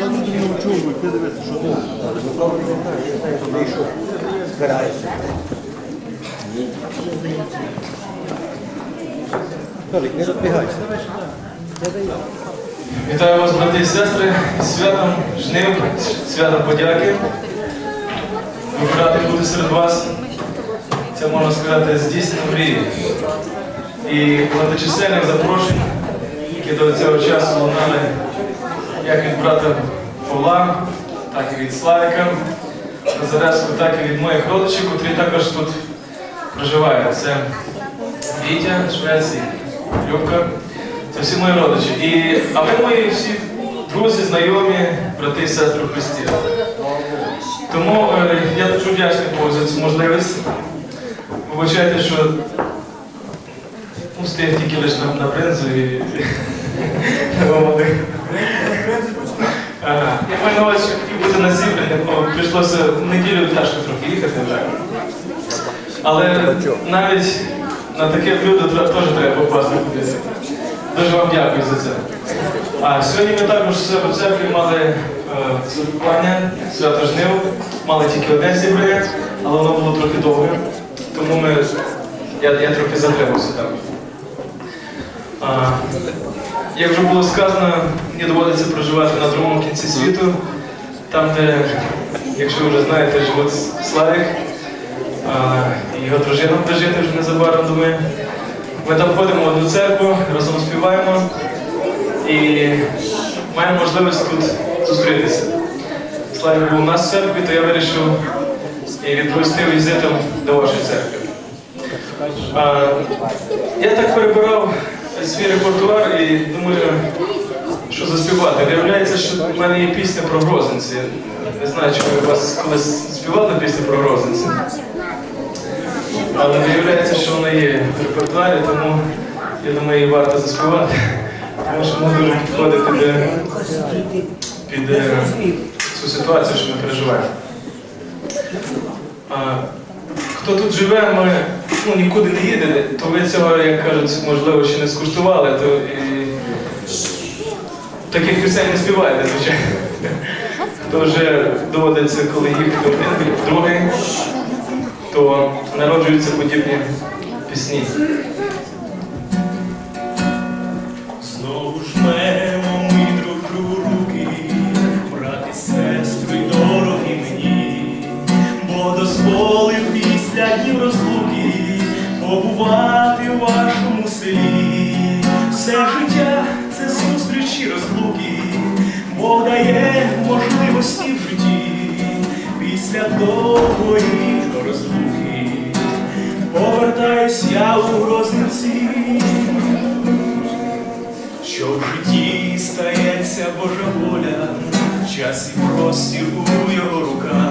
ти дивишся, що тут. Не я знаю, що вийшов. Збирається. Толік, не розбігайся. Вітаю вас, брати і сестри, з святом жнив, святом подяки. Дуже радий бути серед вас. Це можна сказати здійснення мрії. І багаточисельних запрошень, які до цього часу лунали як від брата Павла, так і від Славіка Назаревського, так і від моїх родичів, котрі також тут проживають. Це Вітя, Швеція, Любка. Це всі мої родичі. І, а ви мої всі друзі, знайомі, брати і сестри Христі. Тому е, я дуже вдячний Богу за цю можливість. Вибачайте, що ну, встиг тільки лише на, на бринзу і. Я маю на увазі, що хотів бути на зібранні, бо прийшлося в неділю тяжко трохи їхати. Так. Але навіть на таке блюдо теж треба попасти. Дуже вам дякую за це. А сьогодні ми також в церкві мали е, святкування, свято жнив, мали тільки одне зібрання, але воно було трохи довге. Тому ми, я, я трохи затримався там. Як вже було сказано, мені доводиться проживати на другому кінці світу, там, де, якщо вже знаєте, живуть Славік, і його дружина буде жити вже незабаром, думаю. Ми там ходимо в одну церкву, разом співаємо і маємо можливість тут зустрітися. Славік був у нас в церкві, то я вирішив і відповісти візитом до вашої церкви. А, я так перебирав свій репертуар і думаю, що заспівати. Виявляється, що в мене є пісня про Грозинці. Не знаю, чи ви вас колись співали пісню про Грозинці. Але виявляється, що вона є в репертуарі, тому я думаю, її варто заспівати. Тому що вона дуже підходить під, під е, цю ситуацію, що ми переживаємо. Хто тут живе, ми ну, нікуди не їде, то ви цього, як кажуть, можливо, ще не скуштували, то і таких пісень не співаєте, звичайно. То вже доводиться, коли їхати один другий, то народжуються подібні пісні. Побувати у вашому селі. Все життя це зустрічі розлуки, Бог дає можливості в житті після довгої розлуки. Повертаюсь я у грозниці. Що в житті стається Божа воля, час і простір у його руках,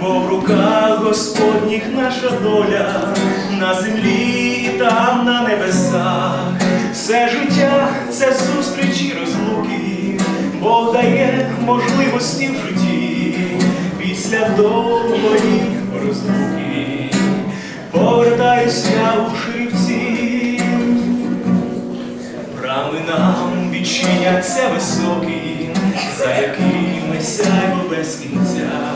бо в руках Господніх наша доля, на землі і там на небесах, все життя це зустрічі розлуки, Бог дає можливості в житті після довгої розлуки. Повертаюсь я у шивці. Брами нам відчиняться високі, за якими сяйво без кінця.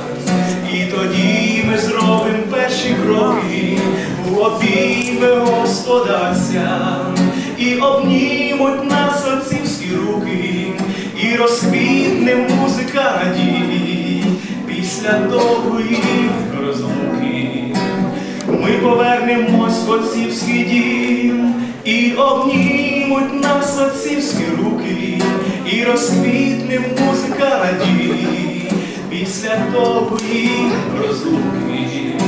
У обійми Господа Отця. І обнімуть нас отцівські руки, і розквітне музика надії після довгої розлуки. Ми повернемось в отцівський дім, і обнімуть нас отцівські руки, і розквітне музика надії після довгої розлуки.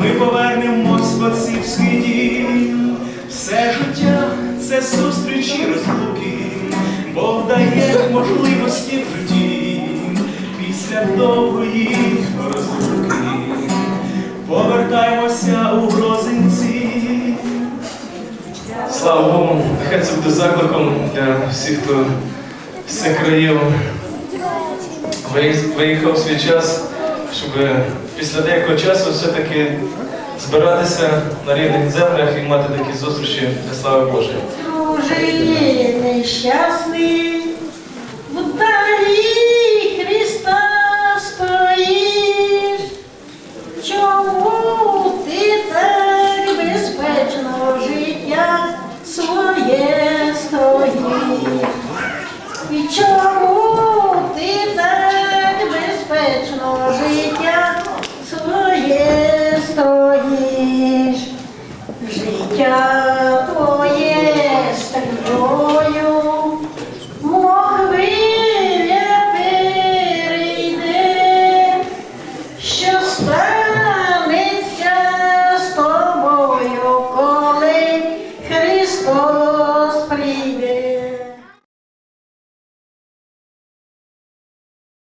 Ми повернемось в отцівський дім, все життя це зустрічі розлуки, Бог дає можливості в житті після довгої розлуки. Повертаємося у грозинці. Слава Богу, нехай це буде закликом для всіх, хто з цих країв виїхав свій час, щоб після деякого часу все-таки збиратися на рівних землях і мати такі зустрічі для слави Божої. Дружині нещасний, життя.